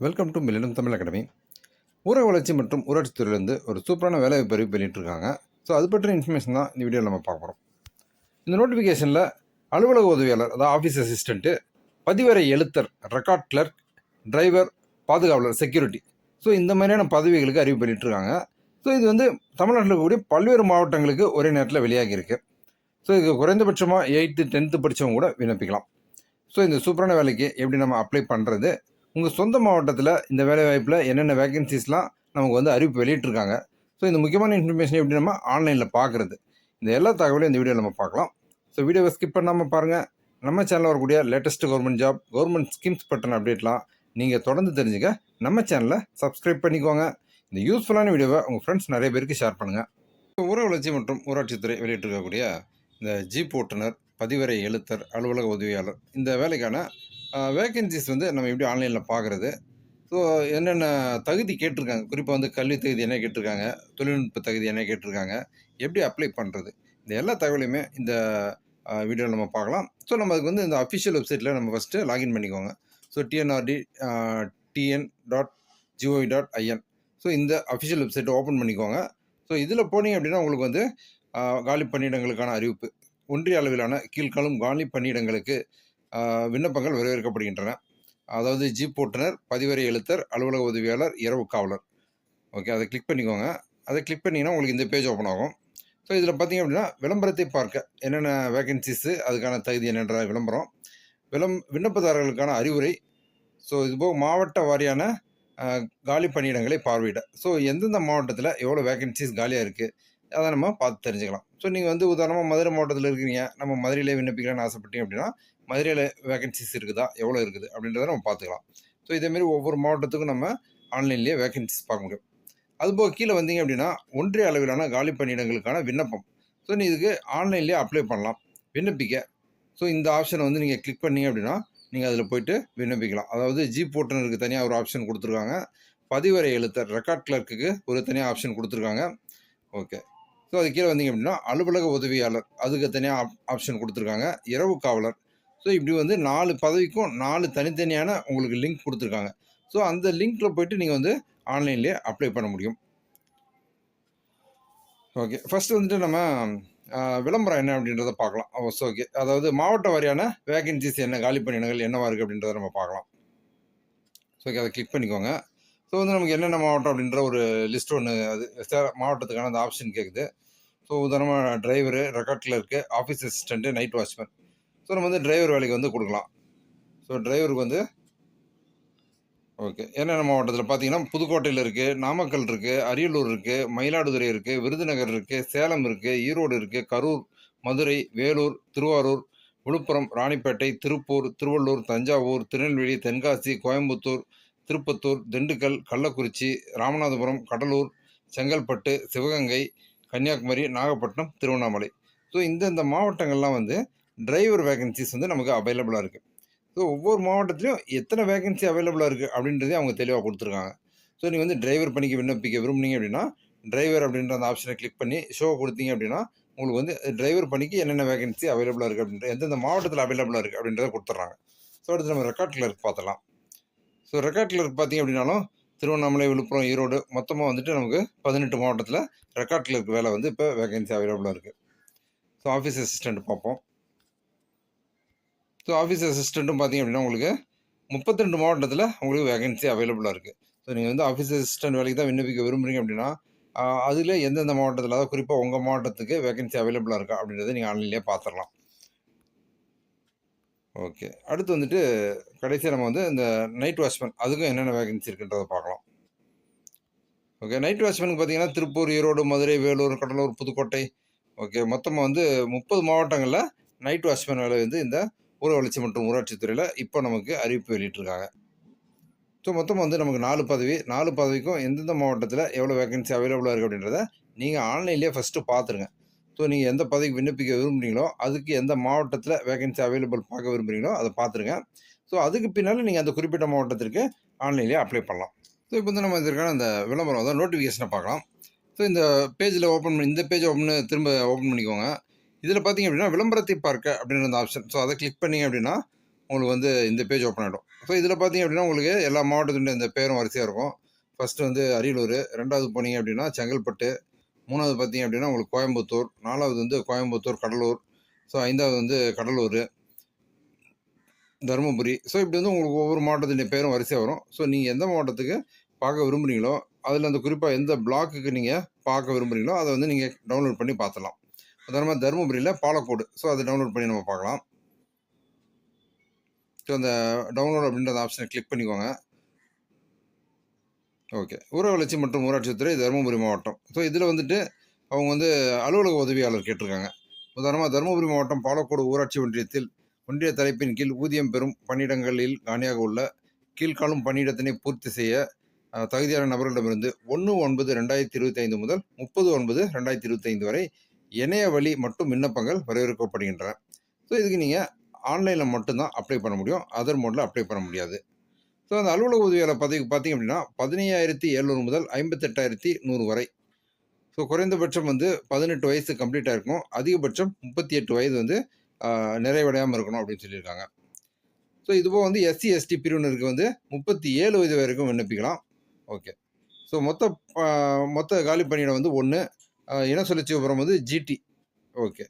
Welcome to millennium Tamil academy ஊரக வளர்ச்சி மற்றும் ஊராட்சி துறையிலேருந்து ஒரு சூப்பரான வேலை வாய்ப்பு அறிவிப்பு வெளியிட்டிருக்காங்க. ஸோ அது பற்றின இன்ஃபர்மேஷன் தான் இந்த வீடியோவில் நம்ம பார்க்க போகிறோம் இந்த நோட்டிஃபிகேஷனில் அலுவலக உதவியாளர் அதாவது ஆஃபீஸ் அசிஸ்டண்ட்டு பதிவரை எழுத்தர் ரெக்கார்ட் கிளர்க் டிரைவர் பாதுகாவலர் செக்யூரிட்டி ஸோ இந்த மாதிரியான பதவிகளுக்கு அறிவு பண்ணிகிட்ருக்காங்க ஸோ இது வந்து தமிழ்நாட்டில் இருக்கக்கூடிய பல்வேறு மாவட்டங்களுக்கு ஒரே நேரத்தில் வெளியாகியிருக்கு ஸோ இது குறைந்தபட்சமாக எயித்து டென்த்து படித்தவங்க கூட விண்ணப்பிக்கலாம். ஸோ இந்த சூப்பரான வேலைக்கு எப்படி நம்ம அப்ளை பண்ணுறது உங்கள் சொந்த மாவட்டத்தில் இந்த வேலைவாய்ப்பில் என்னென்ன வேகன்சிஸ்லாம் நமக்கு வந்து அறிவிப்பு வெளியிட்டிருக்காங்க. ஸோ இந்த முக்கியமான இன்ஃபர்மேஷன் எப்படி நம்ம ஆன்லைனில் பார்க்குறது இந்த எல்லா தகவலையும் இந்த வீடியோவில் நம்ம பார்க்கலாம் ஸோ வீடியோவை ஸ்கிப் பண்ணாமல் பாருங்கள் நம்ம சேனலில் வரக்கூடிய latest government job government schemes பற்றின அப்டேட்லாம் நீங்கள் தொடர்ந்து தெரிஞ்சுக்க நம்ம சேனலை சப்ஸ்கிரைப் பண்ணிக்கோங்க. இந்த யூஸ்ஃபுல்லான வீடியோவை உங்கள் ஃப்ரெண்ட்ஸ் நிறைய பேருக்கு ஷேர் பண்ணுங்கள் ஊர வளர்ச்சி மற்றும் ஊராட்சித்துறை வெளியிட்டிருக்கக்கூடிய இந்த ஜீப் ஓட்டுநர் பதிவரை எழுத்தர் அலுவலக உதவியாளர் இந்த வேலைக்கான வேகன்சிஸ் வந்து நம்ம எப்படி ஆன்லைனில் பார்க்குறது? ஸோ என்னென்ன தகுதி கேட்டிருக்காங்க? குறிப்பாக வந்து கல்வி தகுதி என்ன கேட்டிருக்காங்க? தொழில்நுட்ப தகுதி என்ன கேட்டிருக்காங்க? எப்படி அப்ளை பண்ணுறது இந்த எல்லா தகவலையுமே இந்த வீடியோவில் நம்ம பார்க்கலாம். ஸோ நம்ம அதுக்கு வந்து இந்த அஃபிஷியல் வெப்சைட்டில் நம்ம ஃபஸ்ட்டு லாகின் பண்ணிக்கோங்க. So TNRD TN dot GOV dot IN so இந்த அஃபிஷியல் வெப்சைட்டை ஓப்பன் பண்ணிக்கோங்க. ஸோ இதில் போனீங்க அப்படின்னா உங்களுக்கு வந்து காலி பணியிடங்களுக்கான அறிவிப்பு. ஒன்றிய அளவிலான கீழ்காலும் காலி பணியிடங்களுக்கு விண்ணப்பங்கள் வரவேற்கப்படுகின்றன. அதாவது ஜீப் ஓட்டுநர் பதிவறை எழுத்தர் அலுவலக உதவியாளர் இரவு காவலர். ஓகே அதை கிளிக் பண்ணிக்கோங்க. அதை கிளிக் பண்ணிங்கன்னா உங்களுக்கு இந்த பேஜ் ஓப்பன் ஆகும். ஸோ இதில் பார்த்தீங்க அப்படின்னா விளம்பரத்தை பார்க்க என்னென்ன வேகன்சிஸு அதுக்கான தகுதி என்னென்ற விளம்பரம். விளம் விண்ணப்பதாரர்களுக்கான அறிவுரை. ஸோ இதுபோக மாவட்ட வாரியான காலி பணியிடங்களை பார்வையிட. ஸோ எந்தெந்த மாவட்டத்தில் எவ்வளோ வேகன்சிஸ் காலியாக இருக்குது அதை நம்ம பார்த்து தெரிஞ்சுக்கலாம். ஸோ நீங்கள் வந்து உதாரணமாக மதுரை மாவட்டத்தில் இருக்கிறீங்க நம்ம மதுரையிலே விண்ணப்பிக்கலாம்னு ஆசைப்பட்டீங்க அப்படின்னா மதுரையில் வேகன்சிஸ் இருக்குதா? எவ்வளோ இருக்குது? அப்படின்றத நம்ம பார்த்துக்கலாம். ஸோ இதேமாரி ஒவ்வொரு மாவட்டத்துக்கும் நம்ம ஆன்லைன்லேயே வேகன்சிஸ் பார்க்க முடியும். அதுபோக கீழே வந்தீங்க அப்படின்னா ஒன்றிய அளவிலான காலி பணியிடங்களுக்கான விண்ணப்பம். ஸோ நீ இதுக்கு ஆன்லைன்லேயே அப்ளை பண்ணலாம். விண்ணப்பிக்க. ஸோ இந்த ஆப்ஷனை வந்து நீங்கள் கிளிக் பண்ணீங்க அப்படின்னா நீங்கள் அதில் போயிட்டு விண்ணப்பிக்கலாம். அதாவது ஜீப் ஓட்டுநருக்கு தனியாக ஒரு ஆப்ஷன் கொடுத்துருக்காங்க. பதிவரை எழுத்தர் ரெக்கார்ட் கிளர்க்குக்கு ஒரு தனியாக ஆப்ஷன் கொடுத்துருக்காங்க. ஓகே ஸோ அது கீழே வந்தீங்க அப்படின்னா அலுவலக உதவியாளர் அதுக்கு தனியாக ஆப்ஷன் கொடுத்துருக்காங்க. இரவு காவலர் ஸோ இப்படி வந்து நாலு பதவிக்கும் நாலு தனித்தனியான உங்களுக்கு லிங்க் கொடுத்துருக்காங்க. ஸோ அந்த லிங்க்கில் போயிட்டு நீங்கள் வந்து ஆன்லைன்லேயே அப்ளை பண்ண முடியும். ஓகே ஃபஸ்ட்டு வந்துட்டு நம்ம விளம்பரம் என்ன அப்படின்றத பார்க்கலாம். Oh, ஓஸ் ஓகே அதாவது மாவட்ட வாரியான வேகன்சிஸ் என்ன காலி பணியிடங்கள் என்னவா இருக்குது அப்படின்றத நம்ம பார்க்கலாம். ஸோ ஓகே அதை கிளிக் பண்ணிக்கோங்க. ஸோ வந்து நமக்கு என்னென்ன மாவட்டம் அப்படின்ற ஒரு லிஸ்ட் ஒன்று அது மாவட்டத்துக்கான அந்த ஆப்ஷன் கேட்குது ஸோ உதாரணமாக driver record clerk office assistant night watchman so நம்ம வந்து டிரைவர் வேலைக்கு வந்து கொடுக்கலாம். ஸோ டிரைவருக்கு வந்து ஓகே என்னென்ன மாவட்டத்தில் பார்த்தீங்கன்னா புதுக்கோட்டையில் இருக்குது நாமக்கல் இருக்குது அரியலூர் இருக்குது மயிலாடுதுறை இருக்குது விருதுநகர் இருக்குது சேலம் இருக்குது ஈரோடு இருக்குது கரூர் மதுரை வேலூர் திருவாரூர் விழுப்புரம் ராணிப்பேட்டை திருப்பூர் திருவள்ளூர் தஞ்சாவூர் திருநெல்வேலி தென்காசி கோயம்புத்தூர் திருப்பத்தூர் திண்டுக்கல் கள்ளக்குறிச்சி ராமநாதபுரம் கடலூர் செங்கல்பட்டு சிவகங்கை கன்னியாகுமரி நாகப்பட்டினம் திருவண்ணாமலை. ஸோ இந்தந்த மாவட்டங்கள்லாம் வந்து டிரைவர் வேகன்சிஸ் வந்து நமக்கு அவைலபிளாக இருக்குது ஸோ ஒவ்வொரு மாவட்டத்திலையும் எத்தனை வேகன்சி அவைலபிளாக இருக்குது அப்படின்றதே அவங்க தெளிவாக கொடுத்துருக்காங்க. ஸோ நீங்கள் வந்து டிரைவர் பணிக்கு விண்ணப்பிக்க விரும்புனீங்க அப்படின்னா டிரைவர் அப்படின்ற அந்த ஆப்ஷனை கிளிக் பண்ணி ஷோ கொடுத்தீங்க அப்படின்னா உங்களுக்கு வந்து டிரைவர் பணிக்கு என்னென்ன வேகன்சி அவைலபிளாக இருக்குது அப்படின்ற எந்தெந்த மாவட்டத்தில் அவைலபிளாக இருக்குது அப்படின்றத கொடுத்துட்றாங்க. ஸோ அடுத்து நம்ம ரெக்கார்ட் கிளர்க் பார்த்தலாம் ஸோ ரெக்கார்ட் கிளர்க் பார்த்தீங்க அப்படின்னாலும் திருவண்ணாமலை விழுப்புரம் ஈரோடு மொத்தமாக வந்துட்டு நமக்கு பதினெட்டு மாவட்டத்தில் ரெக்கார்ட் கிளர்க் வேலை வந்து இப்போ வேகன்சி அவைலபிளாக இருக்குது ஸோ ஆஃபீஸ் அசிஸ்டண்ட் பார்ப்போம். ஸோ ஆஃபீஸ் அசிஸ்டண்ட்டும் பார்த்தீங்க அப்படின்னா உங்களுக்கு முப்பத்திரெண்டு மாவட்டத்தில் உங்களுக்கு வேகன்சி அவைலபிளாக இருக்குது ஸோ நீங்கள் வந்து ஆஃபீஸ் அசிஸ்டன்ட் வேலைக்கு தான் விண்ணப்பிக்க விரும்புகிறீங்க அப்படின்னா அதில் எந்தெந்த மாவட்டத்தில் அதாவது குறிப்பாக உங்கள் மாவட்டத்துக்கு வேகன்சி அவைலபிளாக இருக்கா அப்படின்றத நீங்கள் ஆன்லைன்லேயே பார்த்துடலாம் ஓகே அடுத்து வந்துட்டு கடைசியாக நம்ம வந்து இந்த நைட் வாட்ச்மேன் அதுக்கும் என்னென்ன வேகன்சி இருக்குன்றதை பார்க்கலாம் ஓகே நைட் வாட்ச்மேனுக்கு பார்த்தீங்கன்னா திருப்பூர் ஈரோடு மதுரை வேலூர் கடலூர் புதுக்கோட்டை. ஓகே மொத்தமாக வந்து முப்பது மாவட்டங்களில் நைட் வாட்ச்மேன் வேலை வந்து இந்த ஊர வளர்ச்சி மற்றும் ஊராட்சித்துறையில் இப்போ நமக்கு அறிவிப்பு வெளியிட்டிருக்காங்க. ஸோ மொத்தம் வந்து நமக்கு நாலு பதவி நாலு பதவிக்கும் எந்தெந்த மாவட்டத்தில் எவ்வளோ வேகன்சி அவைலபிளாக இருக்குது அப்படின்றத நீங்கள் ஆன்லைன்லேயே ஃபஸ்ட்டு பார்த்துருங்க ஸோ நீங்கள் எந்த பதவிக்கு விண்ணப்பிக்க விரும்புகிறீங்களோ அதுக்கு எந்த மாவட்டத்தில் வேகன்சி அவைலபிள் பார்க்க விரும்புகிறீங்களோ அதை பார்த்துருங்க ஸோ அதுக்கு பின்னால் நீங்கள் அந்த குறிப்பிட்ட மாவட்டத்திற்கு ஆன்லைன்லேயே அப்ளை பண்ணலாம். ஸோ இப்போ வந்து நம்ம இதற்கான அந்த விளம்பரம் அதாவது நோட்டிஃபிகேஷனை பார்க்கலாம். ஸோ இந்த பேஜில் ஓப்பன் பண்ணி இந்த பேஜ் ஓப்பன் திரும்ப ஓப்பன் பண்ணிக்கோங்க. இதில் பார்த்தீங்க அப்படின்னா விளம்பரத்தை பார்க்க அப்படின்னு அந்த ஆப்ஷன் ஸோ அதை கிளிக் பண்ணிங்க அப்படின்னா உங்களுக்கு வந்து இந்த பேஜ் ஓப்பன் ஆகிடும் ஸோ இதில் பார்த்தீங்க அப்படின்னா உங்களுக்கு எல்லா மாவட்டத்துடைய இந்த பேரும் வரிசையாக இருக்கும். ஃபஸ்ட்டு வந்து அரியலூர் ரெண்டாவது போனீங்க அப்படின்னா செங்கல்பட்டு மூணாவது பார்த்தீங்க அப்படின்னா உங்களுக்கு கோயம்புத்தூர் நாலாவது வந்து கோயம்புத்தூர் கடலூர் ஸோ ஐந்தாவது வந்து கடலூர் தருமபுரி. ஸோ இப்படி வந்து உங்களுக்கு ஒவ்வொரு மாவட்டத்துடைய பேரும் வரிசையாக வரும். ஸோ நீங்கள் எந்த மாவட்டத்துக்கு பார்க்க விரும்புகிறீங்களோ அதில் அந்த குறிப்பாக எந்த பிளாக்குக்கு நீங்கள் பார்க்க விரும்புகிறீங்களோ அதை வந்து நீங்கள் டவுன்லோட் பண்ணி பார்த்துலாம் உதாரணமாக தருமபுரியில் பாலக்கோடு. ஸோ அதை டவுன்லோட் பண்ணி நம்ம பார்க்கலாம். ஸோ அந்த டவுன்லோட் அப்படின்ற ஆப்ஷனை கிளிக் பண்ணிக்கோங்க. ஓகே ஊரக வளர்ச்சி மற்றும் ஊராட்சித்துறை தருமபுரி மாவட்டம். ஸோ இதில் வந்துட்டு அவங்க வந்து அலுவலக உதவியாளர் கேட்டிருக்காங்க. உதாரணமாக தருமபுரி மாவட்டம் பாலக்கோடு ஊராட்சி ஒன்றியத்தில் ஒன்றிய தலைப்பின் கீழ் ஊதியம் பெறும் பணியிடங்களில் காணியாக உள்ள கீழ்காலும் பணியிடத்தினை பூர்த்தி செய்ய தகுதியான நபர்களிடமிருந்து ஒன்று ஒன்பது ரெண்டாயிரத்தி இருபத்தி ஐந்து முதல் முப்பது ஒன்பது ரெண்டாயிரத்தி இருபத்தி ஐந்து வரை இணைய வழி மட்டும் விண்ணப்பங்கள் வரவேற்கப்படுகின்றன ஸோ இதுக்கு நீங்கள் ஆன்லைனில் மட்டும்தான் அப்ளை பண்ண முடியும். அதர் மோடில் அப்ளை பண்ண முடியாது. ஸோ அந்த அலுவலக உதவியாளர் பதவிக்கு பார்த்தீங்க அப்படின்னா பதினையாயிரத்தி எழுநூறு முதல் ஐம்பத்தெட்டாயிரத்தி நூறு வரை. ஸோ குறைந்தபட்சம் வந்து பதினெட்டு வயசு கம்ப்ளீட்டாக இருக்கும் அதிகபட்சம் முப்பத்தி எட்டு வயது வந்து நிறைவடையாமல் இருக்கணும் அப்படின்னு சொல்லியிருக்காங்க. ஸோ இதுபோக வந்து எஸ்சி எஸ்டி பிரிவினருக்கு வந்து முப்பத்தி ஏழு வயது வரைக்கும் விண்ணப்பிக்கலாம். ஓகே ஸோ மொத்த மொத்த காலி பணியிடம் வந்து ஒன்று இன சுழற்சி விவரம் வந்து ஜிடி ஓகே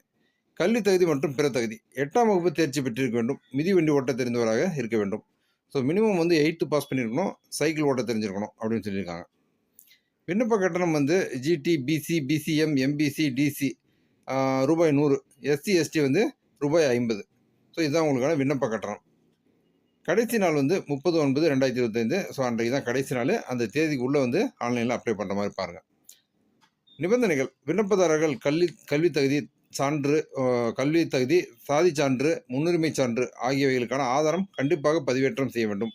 கல்வி தகுதி மற்றும் பிற தகுதி. எட்டாம் வகுப்பு தேர்ச்சி பெற்றிருக்க வேண்டும். மிதிவண்டி ஓட்ட தெரிந்தவராக இருக்க வேண்டும். ஸோ மினிமம் வந்து எயித்து பாஸ் பண்ணியிருக்கணும் சைக்கிள் ஓட்ட தெரிஞ்சிருக்கணும் அப்படின்னு சொல்லியிருக்காங்க. விண்ணப்ப கட்டணம் வந்து GT BC BCM MBC DC ரூபாய் நூறு. எஸ்சி எஸ்டி வந்து ரூபாய் ஐம்பது. ஸோ இதுதான் உங்களுக்கான விண்ணப்ப கட்டணம். கடைசி நாள் வந்து முப்பது ஒன்பது ரெண்டாயிரத்தி இருபத்தைந்து. ஸோ அன்றைக்கு தான் கடைசி நாள். அந்த தேதிக்கு உள்ளே வந்து ஆன்லைனில் அப்ளை பண்ணுற மாதிரி பாருங்கள் நிபந்தனைகள். விண்ணப்பதாரர்கள் கல்வி கல்வி தகுதி சான்று கல்வி தகுதி சாதி சான்று முன்னுரிமை சான்று ஆகியவைகளுக்கான ஆதாரம் கண்டிப்பாக பதிவேற்றம் செய்ய வேண்டும்.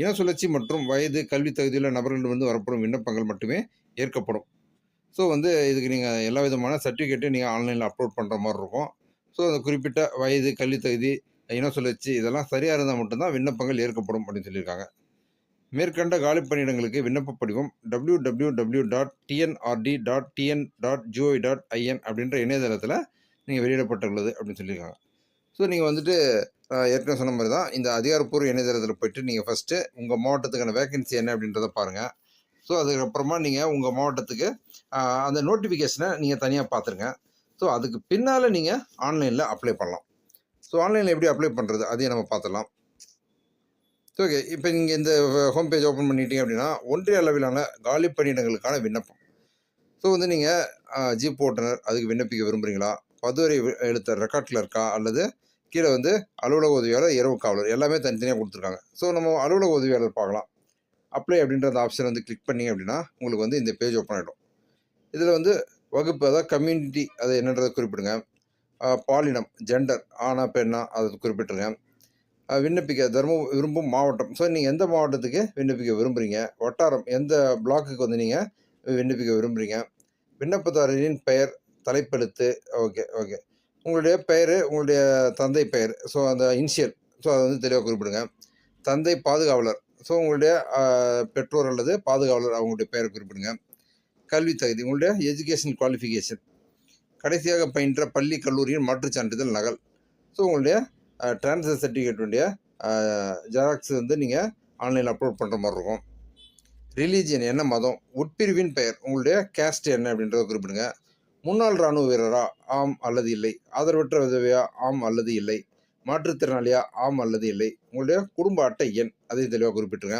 இன சுழற்சி மற்றும் வயது கல்வி தகுதியுள்ள நபர்களிடமிருந்து வரப்படும் விண்ணப்பங்கள் மட்டுமே ஏற்கப்படும். ஸோ வந்து இதுக்கு நீங்கள் எல்லா விதமான சர்டிஃபிகேட்டையும் நீங்கள் ஆன்லைனில் அப்லோட் பண்ணுற மாதிரி இருக்கும். ஸோ அந்த குறிப்பிட்ட வயது கல்வி தகுதி இன சுழற்சி இதெல்லாம் சரியாக இருந்தால் மட்டும்தான் விண்ணப்பங்கள் ஏற்கப்படும் அப்படின்னு சொல்லியிருக்காங்க. மேற்கண்ட காலி பணியிடங்களுக்கு விண்ணப்ப படிவம் W W W dot TNRD dot TN dot GOI dot IN அப்படின்ற இணையதளத்தில் நீங்கள் வெளியிடப்பட்டுள்ளது அப்படின்னு சொல்லியிருக்காங்க. ஸோ நீங்கள் வந்துட்டு ஏற்கனவே சொன்ன மாதிரி தான் இந்த அதிகாரப்பூர்வ இணையதளத்தில் போயிட்டு நீங்கள் ஃபஸ்ட்டு உங்கள் மாவட்டத்துக்கான வேகன்சி என்ன அப்படின்றத பாருங்கள் ஸோ அதுக்கப்புறமா நீங்கள் உங்கள் மாவட்டத்துக்கு அந்த நோட்டிஃபிகேஷனை நீங்கள் தனியாக பார்த்துருங்க ஸோ அதுக்கு பின்னால் நீங்கள் ஆன்லைனில் அப்ளை பண்ணலாம். ஸோ ஆன்லைனில் எப்படி அப்ளை பண்ணுறது அதையும் நம்ம பார்த்துடலாம் ஓகே இப்போ நீங்கள் இந்த ஹோம் பேஜ் ஓப்பன் பண்ணிட்டீங்க அப்படின்னா ஒன்றிய அளவிலான காலி பணியிடங்களுக்கான விண்ணப்பம். ஸோ வந்து நீங்கள் ஜீப் ஓட்டுநர் அதுக்கு விண்ணப்பிக்க விரும்புகிறீங்களா பதுவரை எழுத்த ரெக்கார்டில் இருக்கா அல்லது கீழே வந்து அலுவலக உதவியாளர் இரவு காவலர் எல்லாமே தனித்தனியாக கொடுத்துருக்காங்க. ஸோ நம்ம அலுவலக உதவியாளர் பார்க்கலாம். அப்ளை அப்படின்ற அந்த ஆப்ஷன் வந்து கிளிக் பண்ணிங்க அப்படின்னா உங்களுக்கு வந்து இந்த பேஜ் ஓப்பன் ஆகிடும் இதில் வந்து வகுப்பு அதாவது கம்யூனிட்டி அது என்னன்றதை குறிப்பிடுங்க. பாலினம் ஜெண்டர் ஆனா பெண்ணா அதை குறிப்பிட்டுருங்க. விண்ணப்பிக்க தர்மம் விரும்பும் மாவட்டம். ஸோ நீங்கள் எந்த மாவட்டத்துக்கு விண்ணப்பிக்க விரும்புகிறீங்க வட்டாரம் எந்த பிளாக்குக்கு வந்து நீங்கள் விண்ணப்பிக்க விரும்புகிறீங்க விண்ணப்பதாரரின் பெயர் தலைப்பெழுத்து ஓகே ஓகே உங்களுடைய பெயர் உங்களுடைய தந்தை பெயர் ஸோ அந்த இனிஷியல் ஸோ அதை வந்து தெளிவாக குறிப்பிடுங்க. தந்தை பாதுகாவலர் ஸோ உங்களுடைய பெற்றோர் அல்லது பாதுகாவலர் அவங்களுடைய பெயரை குறிப்பிடுங்க. கல்வி தகுதி உங்களுடைய எஜுகேஷன் குவாலிஃபிகேஷன் கடைசியாக பயின்ற பள்ளி கல்லூரியின் மாற்றுச் சான்றிதழ் நகல். ஸோ உங்களுடைய ட்ரான்ஸ்ஃபர் சர்டிஃபிகேட்டுடைய ஜெராக்ஸ் வந்து நீங்கள் ஆன்லைனில் அப்லோட் பண்ணுற மாதிரி இருக்கும். ரிலீஜியன் என்ன மதம்? உட்பிரிவின் பெயர். உங்களுடைய கேஸ்ட் என்ன அப்படின்றத குறிப்பிடுங்க. முன்னாள் இராணுவ வீரரா ஆம் அல்லது இல்லை? ஆதரவற்ற விதவையா ஆம் அல்லது இல்லை? மாற்றுத்திறனாளியா ஆம் அல்லது இல்லை? உங்களுடைய குடும்ப அட்டை எண் அதை தெளிவாக குறிப்பிட்டுருங்க.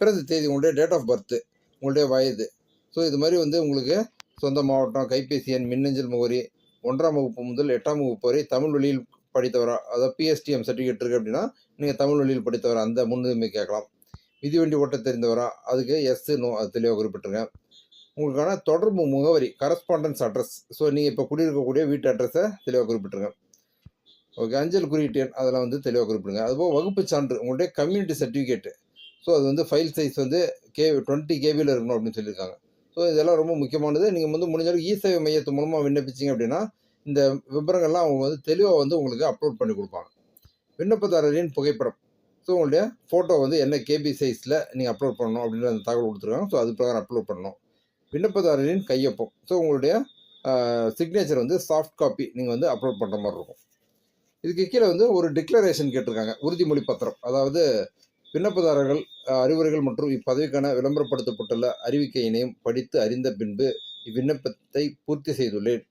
பிறந்த தேதி உங்களுடைய டேட் ஆஃப் பர்த் உங்களுடைய வயது. ஸோ இது மாதிரி வந்து உங்களுக்கு சொந்த மாவட்டம் கைபேசி எண் மின்னஞ்சல் முகவரி ஒன்றாம் வகுப்பு முதல் எட்டாம் வகுப்பு வரை தமிழ் வழியில் படித்தவரா? அதாவது பிஎஸ்டிஎம் சர்டிஃபிகேட் இருக்குது அப்படின்னா நீங்கள் தமிழ் வழியில் படித்தவரா? அந்த முன்னுரிமை கேட்கலாம். மிதிவண்டி ஓட்ட தெரிந்தவரா? அதுக்கு எஸ் நோ அது தெளிவாக குறிப்பிட்டுருங்க. உங்களுக்கான தொடர்பு முகவரி கரஸ்பாண்டன்ஸ் அட்ரஸ் ஸோ நீங்கள் இப்போ குடியிருக்கக்கூடிய வீட்டு அட்ரஸை தெளிவாக குறிப்பிட்டுருங்க. ஓகே அஞ்சல் குறியீட்டு எண் அதெல்லாம் வந்து தெளிவாக குறிப்பிடுங்க. அதுபோல் வகுப்பு சான்று உங்களுடைய கம்யூனிட்டி சர்டிஃபிகேட்டு ஸோ அது வந்து ஃபைல் சைஸ் வந்து கே டுவெண்ட்டி கேபியில் இருக்கணும் அப்படின்னு சொல்லியிருக்காங்க. ஸோ இதெல்லாம் ரொம்ப முக்கியமானது. நீங்கள் வந்து முடிஞ்சளவுக்கு இ சேவை மையத்து மூலமாக விண்ணப்பிச்சிங்க அப்படின்னா இந்த விவரங்கள்லாம் அவங்க வந்து தெளிவாக வந்து உங்களுக்கு அப்லோட் பண்ணி கொடுப்பாங்க. விண்ணப்பதாரரின் புகைப்படம். ஸோ உங்களுடைய ஃபோட்டோ வந்து என்ன கேபி சைஸில் நீங்கள் அப்லோட் பண்ணணும் அப்படின்ற அந்த தகவல் கொடுத்துருக்காங்க. ஸோ அது பிரகாரம் அப்லோட் பண்ணணும். விண்ணப்பதாரரின் கையொப்பம். ஸோ உங்களுடைய சிக்னேச்சர் வந்து சாஃப்ட் காப்பி நீங்கள் வந்து அப்லோட் பண்ணுற மாதிரி இருக்கும். இதுக்கு கீழே வந்து ஒரு டிக்ளரேஷன் கேட்டிருக்காங்க. உறுதிமொழி பத்திரம். அதாவது விண்ணப்பதாரர்கள் அறிவுரைகள் மற்றும் இப்பதவிக்கான விளம்பரப்படுத்தப்பட்டுள்ள அறிவிக்கையினையும் படித்து அறிந்த பின்பு இவ்விண்ணப்பத்தை பூர்த்தி செய்துள்ளேன்.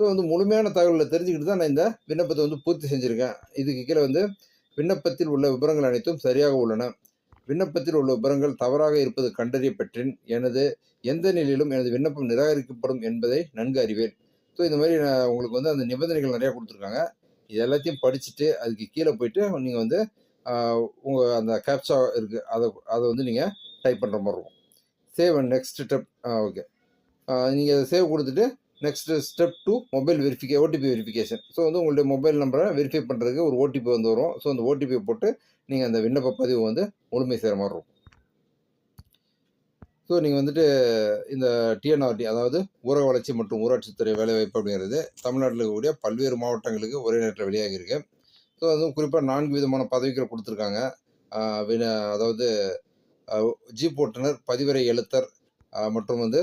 ஸோ வந்து முழுமையான தகவல்களை தெரிஞ்சுக்கிட்டு தான் நான் இந்த விண்ணப்பத்தை வந்து பூர்த்தி செஞ்சுருக்கேன். இதுக்கு கீழே வந்து விண்ணப்பத்தில் உள்ள விவரங்கள் அனைத்தும் சரியாக உள்ளன. விண்ணப்பத்தில் உள்ள விவரங்கள் தவறாக இருப்பது கண்டறியப்பட்டேன் எனது எந்த நிலையிலும் எனது விண்ணப்பம் நிராகரிக்கப்படும் என்பதை நன்கு அறிவேன். ஸோ இந்த மாதிரி நான் உங்களுக்கு வந்து அந்த நிபந்தனைகள் நிறையா கொடுத்துருக்காங்க. இது எல்லாத்தையும் படிச்சுட்டு அதுக்கு கீழே போயிட்டு நீங்கள் வந்து உங்கள் அந்த கேப்சா இருக்குது அதை அதை வந்து நீங்கள் டைப் பண்ணுற மாதிரி இருக்கும். Save and next step okay நீங்கள் அதை சேவ் கொடுத்துட்டு next step two mobile verification OTP verification so வந்து உங்களுடைய மொபைல் நம்பரை வெரிஃபை பண்ணுறதுக்கு ஒரு ஓடிபி வந்து வரும். ஸோ அந்த ஓடிபியை போட்டு நீங்கள் அந்த விண்ணப்ப பதிவு வந்து முழுமை செய்கிற மாதிரி இருக்கும். ஸோ நீங்கள் வந்துட்டு இந்த டிஎன்ஆர்டி அதாவது ஊரக வளர்ச்சி மற்றும் ஊராட்சித்துறை வேலைவாய்ப்பு அப்படிங்கிறது தமிழ்நாட்டில் இருக்கக்கூடிய பல்வேறு மாவட்டங்களுக்கு ஒரே நேரத்தில் வெளியாகியிருக்கு ஸோ அதுவும் குறிப்பாக நான்கு விதமான பதவிகள் கொடுத்துருக்காங்க. அதாவது ஜீப் ஓட்டுநர் பதிவரை எழுத்தர் மற்றும் வந்து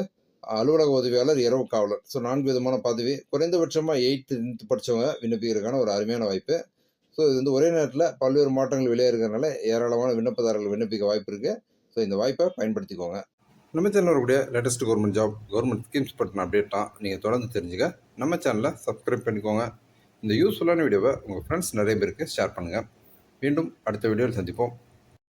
அலுவலக உதவியாளர் இரவு காவலர். ஸோ நான்கு விதமான பதவி. குறைந்தபட்சமாக எயித்து டென்த்து படித்தவங்க விண்ணப்பிக்கிறதுக்கான ஒரு அருமையான வாய்ப்பு. ஸோ இது வந்து ஒரே நேரத்தில் பல்வேறு மாவட்டங்கள் வெளியே ஏராளமான விண்ணப்பதாரர்கள் விண்ணப்பிக்க வாய்ப்பு இருக்குது ஸோ இந்த வாய்ப்பை பயன்படுத்திக்கோங்க. நம்ம சேனலில் வரக்கூடிய latest government job government schemes பற்றின அப்டேட்டாக நீங்கள் தொடர்ந்து தெரிஞ்சுக்க. நம்ம சேனலை சப்ஸ்கிரைப் பண்ணிக்கோங்க. இந்த யூஸ்ஃபுல்லான வீடியோவை உங்கள் ஃப்ரெண்ட்ஸ் நிறைய பேருக்கு ஷேர் பண்ணுங்கள் மீண்டும் அடுத்த வீடியோவில் சந்திப்போம்.